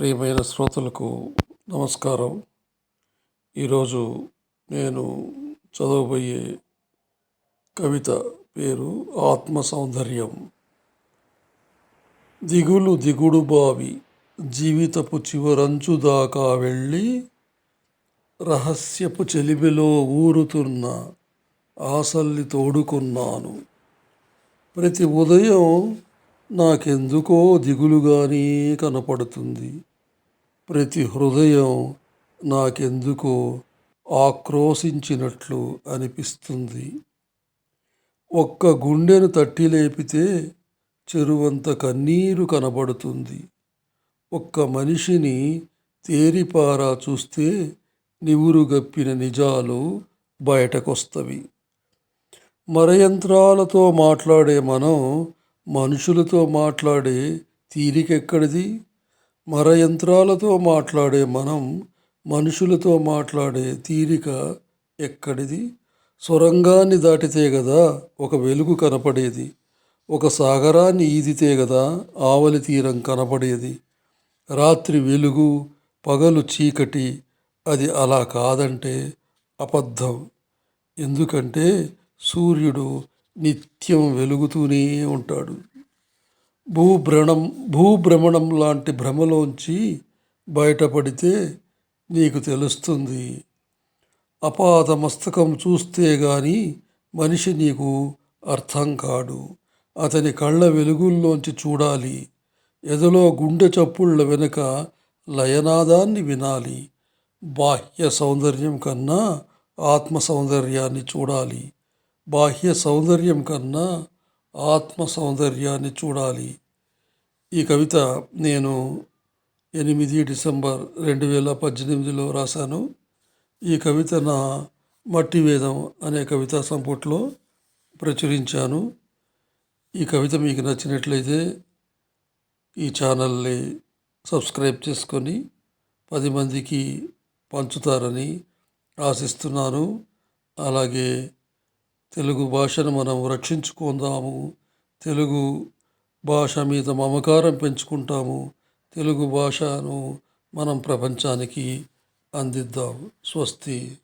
ప్రియమైన శ్రోతలకు నమస్కారం. ఈరోజు నేను చదవబోయే కవిత పేరు ఆత్మ సౌందర్యం దిగులు దిగుడు బావి జీవితపు చివరంచు దాకా వెళ్ళి రహస్యపు చెలిమిలో ఊరుతున్న ఆశల్ని తోడుకున్నాను. ప్రతి ఉదయం నాకెందుకో దిగులుగానే కనపడుతుంది. ప్రతి హృదయం నాకెందుకో ఆక్రోశించినట్లు అనిపిస్తుంది. ఒక్క గుండెను తట్టి లేపితే చెరువంత కన్నీరు కనబడుతుంది. ఒక్క మనిషిని తేరిపారా చూస్తే నివురుగప్పిన నిజాలు బయటకొస్తవి. మరయంత్రాలతో మాట్లాడే మనం మనుషులతో మాట్లాడే తీరికెక్కడిది? మరయంత్రాలతో మాట్లాడే మనం మనుషులతో మాట్లాడే తీరిక ఎక్కడిది? సొరంగాన్ని దాటితే కదా ఒక వెలుగు కనపడేది. ఒక సాగరాన్ని ఈదితే కదా ఆవలి తీరం కనపడేది. రాత్రి వెలుగు పగలు చీకటి అది అలా కాదంటే అబద్ధం. ఎందుకంటే సూర్యుడు నిత్యం వెలుగుతూనే ఉంటాడు. భూభ్రమణం భూభ్రమణం లాంటి భ్రమలోంచి బయటపడితే నీకు తెలుస్తుంది. అపాత మస్తకం చూస్తే గాని మనిషి నీకు అర్థం కాడు. అతని కళ్ళ వెలుగుల్లోంచి చూడాలి. ఎదలో గుండె చప్పుళ్ళ వెనుక లయనాదాన్ని వినాలి. బాహ్య సౌందర్యం కన్నా ఆత్మ సౌందర్యాన్ని చూడాలి. బాహ్య సౌందర్యం కన్నా ఆత్మ సౌందర్యాన్ని చూడాలి. ఈ కవిత నేను ఎనిమిది డిసెంబర్ రెండు వేల పద్దెనిమిదిలో రాశాను. ఈ కవిత నా మట్టి వేదం అనే కవితా సంపుట్లో ప్రచురించాను. ఈ కవిత మీకు నచ్చినట్లయితే ఈ ఛానల్ని సబ్స్క్రైబ్ చేసుకొని పది మందికి పంచుతారని ఆశిస్తున్నాను. అలాగే తెలుగు భాషను మనం రక్షించుకుందాము. తెలుగు భాష మీద మమకారం పెంచుకుంటాము. తెలుగు భాషను మనం ప్రపంచానికి అందిద్దాము స్వస్తి.